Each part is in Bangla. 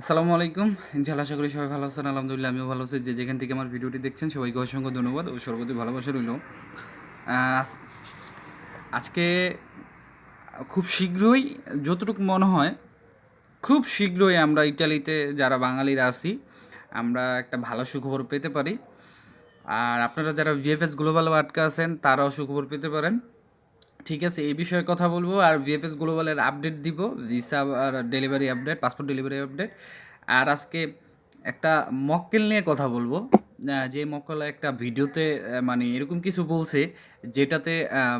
আসসালামু আলাইকুম। ইনশাআল্লাহ আশা করি সবাই ভালো আছেন, আলহামদুলিল্লাহ আমিও ভালো আছি। যে যেখান থেকে আমার ভিডিওটি দেখছেন, সবাইকে অসংখ্য ধন্যবাদ ও সর্বতি ভালোবাসা রইল। আজকে খুব শীঘ্রই, যতটুকু মনে হয়, খুব শীঘ্রই আমরা ইটালিতে যারা বাঙালিরা আছি, আমরা একটা ভালো সুখবর পেতে পারি। আর আপনারা যারা ভিএফএস গ্লোবাল আটকা আছেন, তারাও সুখবর পেতে পারেন। ঠিক আছে, এই বিষয়ে কথা বলব। আর ভিএফএস গ্লোবালের আপডেট দিব ভিসা আর delivery update passport delivery update আর আজকে একটা মক্কেল নিয়ে কথা বলব। যে মক্কেল একটা ভিডিওতে মানে এরকম কিছু বলছে, যেটাতে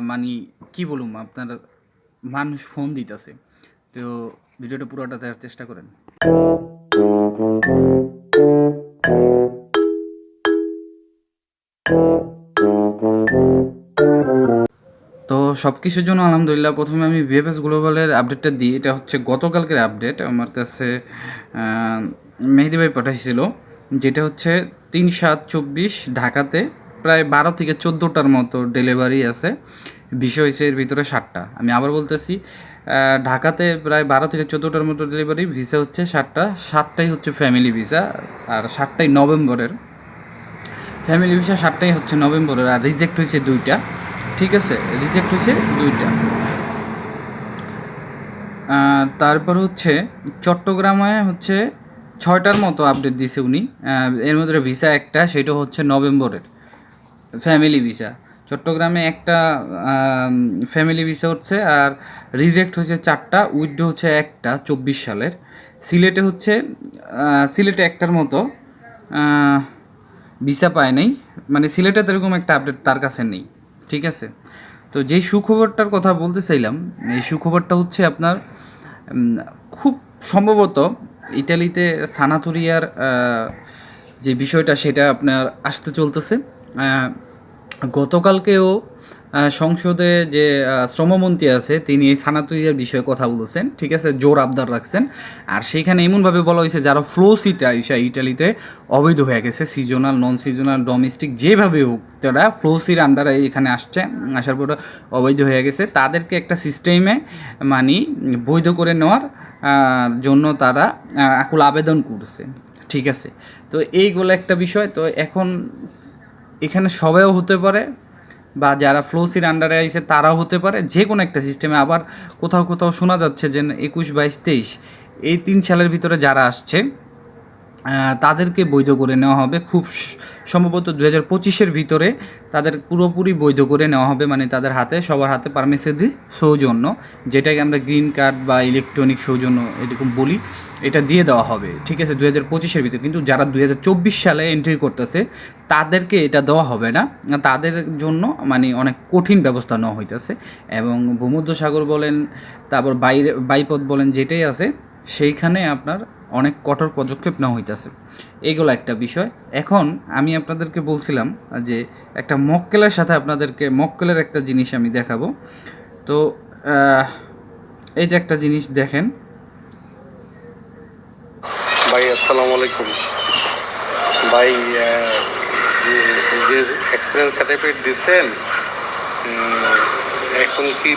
মানে কি বলুম, আপনার মানুষ ফোন দিতেছে। তো ভিডিওটা পুরোটা দেওয়ার চেষ্টা করেন। সব কিছুর জন্য আলহামদুলিল্লাহ প্রথমে আমি ভিএফএস গ্লোবালের আপডেটটা দিই। এটা হচ্ছে গতকালকের আপডেট আমার কাছে মেহেদি ভাই পাঠাইছিল, যেটা হচ্ছে তিন সাত চব্বিশ ঢাকাতে প্রায় বারো থেকে চোদ্দোটার মতো ডেলিভারি আছে। বিষয় হয়েছে এর ভিতরে ষাটটা আমি আবার বলতেছি ঢাকাতে প্রায় বারো থেকে চোদ্দোটার মতো ডেলিভারি ভিসা হচ্ছে ষাটটা সাতটাই হচ্ছে ফ্যামিলি ভিসা আর সাতটাই নভেম্বরের। ফ্যামিলি ভিসা সাতটাই হচ্ছে নভেম্বরের, আর রিজেক্ট হয়েছে দুইটা। ঠিক আছে? রিজেক্ট হয়েছে দুইটা। তারপর হচ্ছে চট্টগ্রামে হচ্ছে ছয়টার মতো আপডেট দিছে উনি। এর মধ্যে ভিসা একটা, সেটা হচ্ছে নভেম্বরের ফ্যামিলি ভিসা চট্টগ্রামে একটা ফ্যামিলি ভিসা হচ্ছে আর রিজেক্ট হচ্ছে চারটা, উইথড্র হচ্ছে একটা, চব্বিশ সালের। সিলেটে হচ্ছে সিলেটে একটার মতো ভিসা পায় নাই। মানে সিলেটে এরকম একটা আপডেট তার কাছে নেই। ঠিক আছে? তো যেই সুখবরটার কথা বলতে চাইলাম, এই সুখবরটা হচ্ছে আপনার খুব সম্ভবত ইটালিতে সানাতুরিয়ার যে বিষয়টা সেটা আপনার আসতে চলতেছে। গতকালকেও সংসদে যে শ্রমমন্ত্রী আছে, তিনি এই সানাতুরিয়ার বিষয়ে কথা বলেছেন, ঠিক আছে? জোর আবদার রাখছেন। আর সেইখানে এমনভাবে বলা হয়েছে, যারা ফ্লো সিটে আইসা ইটালিতে অবৈধ হয়ে গেছে সিজনাল নন সিজনাল ডোমেস্টিক যেভাবে হোক, তারা ফ্লো সির আন্ডারে এখানে আসছে, আসার পরে অবৈধ হয়ে গেছে। তাদেরকে একটা সিস্টেমে মানে বৈধ করে নেওয়ার জন্য তারা আকুল আবেদন করছে, ঠিক আছে? তো এইগুলো একটা বিষয়। তো এখন এখানে সবাইও হতে পারে বা যারা ফ্লোসির আন্ডারে আইসে তারাও হতে পারে যে কোনো একটা সিস্টেমে আবার কোথাও কোথাও শোনা যাচ্ছে যে একুশ বাইশ তেইশ। এই তিন সালের ভিতরে যারা আসছে তাদেরকে বৈধ করে নেওয়া হবে। খুব সম্ভবত দু হাজার পঁচিশের ভিতরে তাদের পুরোপুরি বৈধ করে নেওয়া হবে মানে তাদের হাতে, সবার হাতে পারমিসিডি সৌজন্য, যেটাকে আমরা গ্রিন কার্ড বা ইলেকট্রনিক সৌজন্য এরকম বলি, এটা দিয়ে দেওয়া হবে। ঠিক আছে দু হাজার পঁচিশের ভিতরে। কিন্তু যারা দু হাজার চব্বিশ সালে এন্ট্রি করতেছে, তাদেরকে এটা দেওয়া হবে না। তাদের জন্য মানে অনেক কঠিন ব্যবস্থা নেওয়া হইতেছে। এবং ভূমধ্য সাগর বলেন, তারপর বাইরে, বাইপথ বলেন, যেটাই আছে, সেইখানে আপনার অনেক কঠোর পদক্ষেপ নেওয়া হইতেছে। এইগুলো একটা বিষয়। এখন আমি আপনাদেরকে বলছিলাম যে একটা মক্কেলের সাথে আপনাদেরকে, মক্কেলের একটা জিনিস আমি দেখাবো। তো এই যে একটা জিনিস দেখেন। ভাই, আসসালামু আলাইকুম। ভাই যে- এক্সপিরিয়েন্স সার্টিফিকেট দিচ্ছেন এখন কি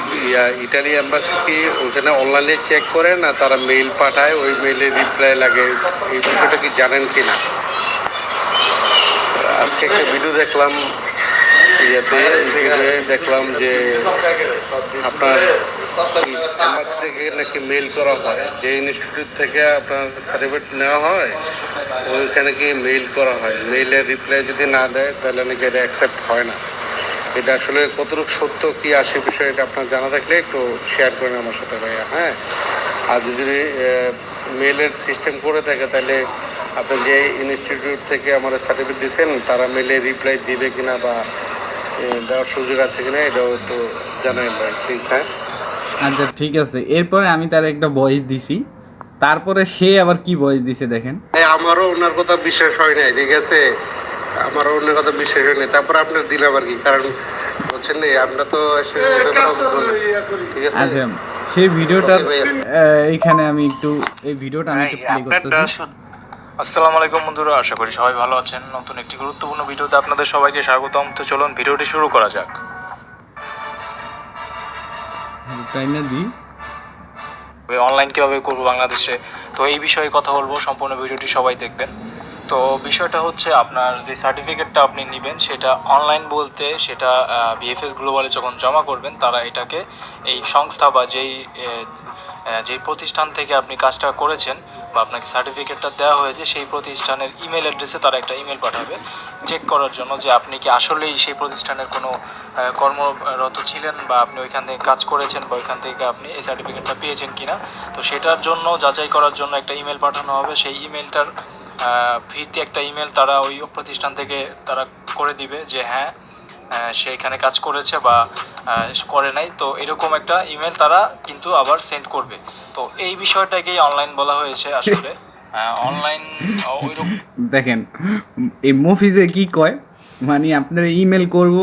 ইটালি এম্বাসি কি ওখানে অনলাইনে চেক করে না তারা মেইল পাঠায়, ওই মেইলে রিপ্লাই লাগে, এই বিষয়টা কি জানেন কি না আজকে একটা ভিডিও দেখলাম, ইয়েতে দেখলাম যে আপনার থেকে নাকি মেইল করা হয়, যে ইনস্টিটিউট থেকে আপনার সার্টিফিকেট নেওয়া হয়, ওইখানে কি মেইল করা হয়। মেইলের রিপ্লাই যদি না দেয়, তাহলে নাকি এটা অ্যাকসেপ্ট হয় না। এটা আসলে কতটুকু সত্য কি আসে বিষয়টা আপনার জানা থাকলে একটু শেয়ার করেন আমার সাথে ভাইয়া হ্যাঁ? আর যদি মেলের সিস্টেম করে থাকে তাহলে আপনি যে ইনস্টিটিউট থেকে আমার সার্টিফিকেট দিচ্ছেন তারা মেলে রিপ্লাই দিবে কিনা বা দেওয়ার সুযোগ আছে কিনা এটাও একটু জানাই ভাই প্লিজ হ্যাঁ? আচ্ছা ঠিক আছে। এরপরে আমি তার একটা ভয়েস দিছি। তারপরে সে আবার কি ভয়েস দিছে দেখেন? আমারও ওনার কথা বিশ্বাস হয় নাই ঠিক আছে? আমারও ওনার কথা বিশ্বাস হয় নাই তারপর আপনার দিলাম আর কি? কারণ বলছেন না আমরা তো। ঠিক আছে? আচ্ছা সেই ভিডিওটার Okay, এইখানে আমি একটু এই ভিডিওটা আমি একটু প্লে করতেছি। আসসালামু আলাইকুম বন্ধুরা আশা করি সবাই ভালো আছেন। নতুন একটি গুরুত্বপূর্ণ ভিডিওতে আপনাদের সবাইকে স্বাগতম। তো চলুন ভিডিওটি শুরু করা যাক। টাইমে দিই অনলাইন কীভাবে করব বাংলাদেশে? তো এই বিষয়ে কথা বলব সম্পূর্ণ ভিডিওটি সবাই দেখবেন। তো বিষয়টা হচ্ছে আপনার যে সার্টিফিকেটটা আপনি নেবেন, সেটা অনলাইন বলতে সেটা বিএফএস গ্লোবালে যখন জমা করবেন, তারা এটাকে এই সংস্থা বা যেই যেই প্রতিষ্ঠান থেকে আপনি কাজটা করেছেন বা আপনাকে সার্টিফিকেটটা দেওয়া হয়েছে, সেই প্রতিষ্ঠানের ইমেল অ্যাড্রেসে তারা একটা ইমেল পাঠাবে চেক করার জন্য যে আপনি কি আসলেই সেই প্রতিষ্ঠানের কোনো কর্মরত ছিলেন বা আপনি ওইখান থেকে কাজ করেছেন বা ওইখান থেকে আপনি এই সার্টিফিকেটটা পেয়েছেন কিনা। তো সেটার জন্য, যাচাই করার জন্য একটা ইমেল পাঠানো হবে। সেই ইমেলটার ভিত্তি একটা ইমেল তারা ওই প্রতিষ্ঠান থেকে তারা করে দিবে যে হ্যাঁ সে এখানে কাজ করেছে বা করে নাই। তো এরকম একটা ইমেল তারা কিন্তু আবার সেন্ড করবে। তো এই বিষয়টাকেই অনলাইন বলা হয়েছে আসলে। অনলাইন ওইরকম দেখেন এই মফিজে কি কয়? মানে আপনার ইমেল করব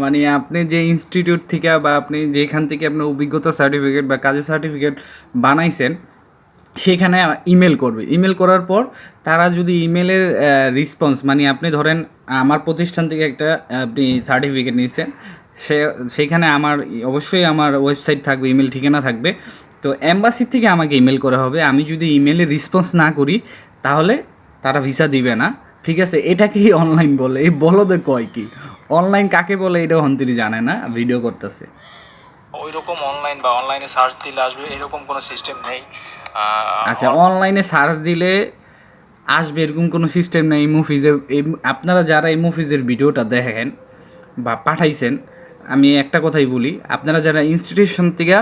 মানে আপনি যে ইনস্টিটিউট থেকে বা আপনি যেখান থেকে আপনার অভিজ্ঞতা সার্টিফিকেট বা কাজের সার্টিফিকেট বানাইছেন সেখানে ইমেল করবে। ইমেল করার পর তারা যদি ইমেলের রেসপন্স মানে আপনি ধরেন আমার প্রতিষ্ঠান থেকে একটা আপনি সার্টিফিকেট নিয়েছেন, সে, সেখানে আমার, অবশ্যই আমার ওয়েবসাইট থাকবে ইমেল ঠিকানা থাকবে। তো অ্যাম্বাসির থেকে আমাকে ইমেল করা হবে। আমি যদি ইমেলে রেসপন্স না করি, তাহলে তারা ভিসা দিবে না। ঠিক আছে, এটাকেই অনলাইন বলে। এই বলদে কয় কি? অনলাইন কাকে বলে এটা হন্তিরি জানে না ভিডিও করতেছে। ওই রকম অনলাইন বা অনলাইনে সার্চ দিলে আসবে, এরকম কোনো সিস্টেম নেই। আচ্ছা অনলাইনে সার্চ দিলে আসবে এরকম কোনো সিস্টেম নেই মুভিজে এই আপনারা যারা এই মুভিজের ভিডিওটা দেখেন বা পাঠাইছেন, আমি একটা কথাই বলি, আপনারা যারা ইনস্টিটিউশন থেকে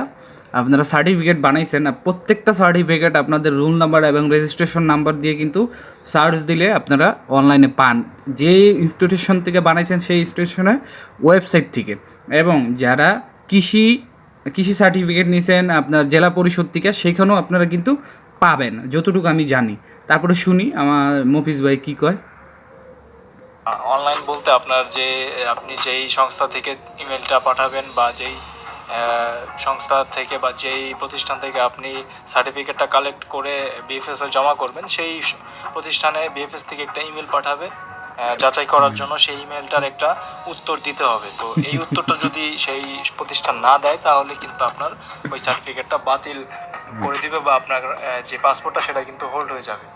আপনারা সার্টিফিকেট বানাইছেন প্রত্যেকটা সার্টিফিকেট আপনাদের রুল নাম্বার এবং রেজিস্ট্রেশন নাম্বার দিয়ে কিন্তু সার্চ দিলে আপনারা অনলাইনে পান। যে ইনস্টিটিউশন থেকে বানাইছেন সেই ইনস্টিটিউশনের ওয়েবসাইট থেকে। এবং যারা কৃষি কৃষি সার্টিফিকেট নিয়েছেন আপনার জেলা পরিষদ থেকে সেখানেও আপনারা কিন্তু পাবেন, যতটুকু আমি জানি। তারপরে শুনি আমার মফিজ ভাই কী কয়। অনলাইন বলতে আপনার যে, আপনি যেই সংস্থা থেকে ইমেলটা পাঠাবেন বা যেই সংস্থা থেকে বা যেই প্রতিষ্ঠান থেকে আপনি সার্টিফিকেটটা কালেক্ট করে বিএফএস জমা করবেন, সেই প্রতিষ্ঠানে বিএফএস থেকে একটা ইমেল পাঠাবে। যাচাই করার জন্য সেই ইমেলটার একটা উত্তর দিতে হবে। তো এই উত্তরটা যদি সেই প্রতিষ্ঠান না দেয় তাহলে কিন্তু আপনার ওই সার্টিফিকেটটা বাতিল করে দিবে বা আপনার যে পাসপোর্টটা সেটা কিন্তু হোল্ড হয়ে যাবে।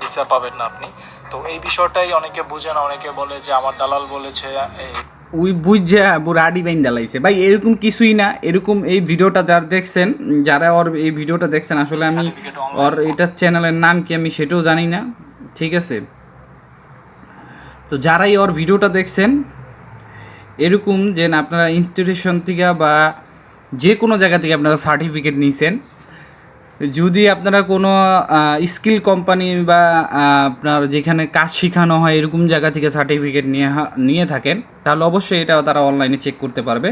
ভিসা পাবেন না আপনি। তো এই বিষয়টাই অনেকে বুঝে না অনেকে বলে যে আমার দালাল বলেছে এই ওই বুঝছে বুড়ো আডি বাইন দালাইছে ভাই এরকম কিছুই না। এরকম এই ভিডিওটা যারা দেখছেন যারা ওর এই ভিডিওটা দেখছেন আসলে আমি ওর এটার চ্যানেলের নাম কি আমি সেটাও জানি না। ঠিক আছে? তো যারাই ওর ভিডিওটা দেখছেন, এরকম যে আপনারা ইনস্টিটিউশন থেকে বা যে কোনো জায়গা থেকে আপনারা সার্টিফিকেট নিয়েছেন যদি আপনারা কোনো স্কিল কোম্পানি বা আপনার যেখানে কাজ শেখানো হয় এরকম জায়গা থেকে সার্টিফিকেট নিয়ে নিয়ে থাকেন, তাহলে অবশ্যই এটা তারা অনলাইনে চেক করতে পারবে।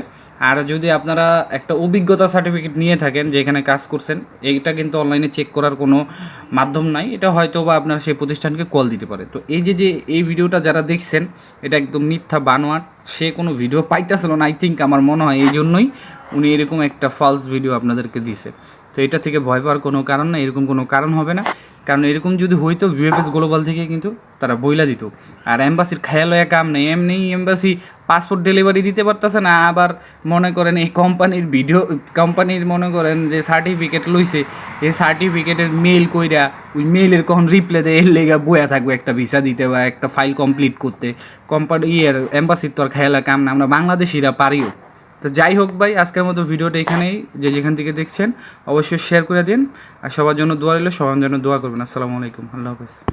আর যদি আপনারা একটা অভিজ্ঞতা সার্টিফিকেট নিয়ে থাকেন যে এখানে কাজ করছেন, এইটা কিন্তু অনলাইনে চেক করার কোনো মাধ্যম নাই। এটা হয়তো বা আপনার সেই প্রতিষ্ঠানকে কল দিতে পারে। তো এই যে যে এই ভিডিওটা যারা দেখছেন, এটা একদম মিথ্যা বানোয়ার সে কোনো ভিডিও পাইতেছিল না আই থিঙ্ক আমার মনে হয় এই জন্যই উনি এরকম একটা ফলস ভিডিও আপনাদেরকে দিছে। তো এটা থেকে ভয় পাওয়ার কোনো কারণ না, এরকম কোনো কারণ হবে না। কারণ এরকম যদি হইতো বিএফএস গ্লোবাল থেকে কিন্তু তারা বইলা দিত। আর এম্বাসির খেয়াল হয়ে কাম নেই, এমনি এম্বাসি পাসপোর্ট ডেলিভারি দিতে পারতেছে না, আবার মনে করেন এই কোম্পানির ভিডিও কোম্পানির মনে করেন যে সার্টিফিকেট লইছে, এই সার্টিফিকেটের মেল কইরা ওই মেলের কখন রিপ্লে দেয়, এর লেগা বয়া থাকবে, একটা ভিসা দিতে বা একটা ফাইল কমপ্লিট করতে। কোম্পানি ইয়ের, এম্বাসির তো আর খেয়াল কাম না, আমরা বাংলাদেশিরা পারিও। তো যাই হোক ভাই, আজকের মতো ভিডিওটা এখানেই। যে যেখান থেকে দেখছেন, অবশ্যই শেয়ার করে দিন। আর সবার জন্য দোয়া রইল, সবার জন্য দোয়া করবেন। আসসালামু আলাইকুম। আল্লাহ হাফেজ।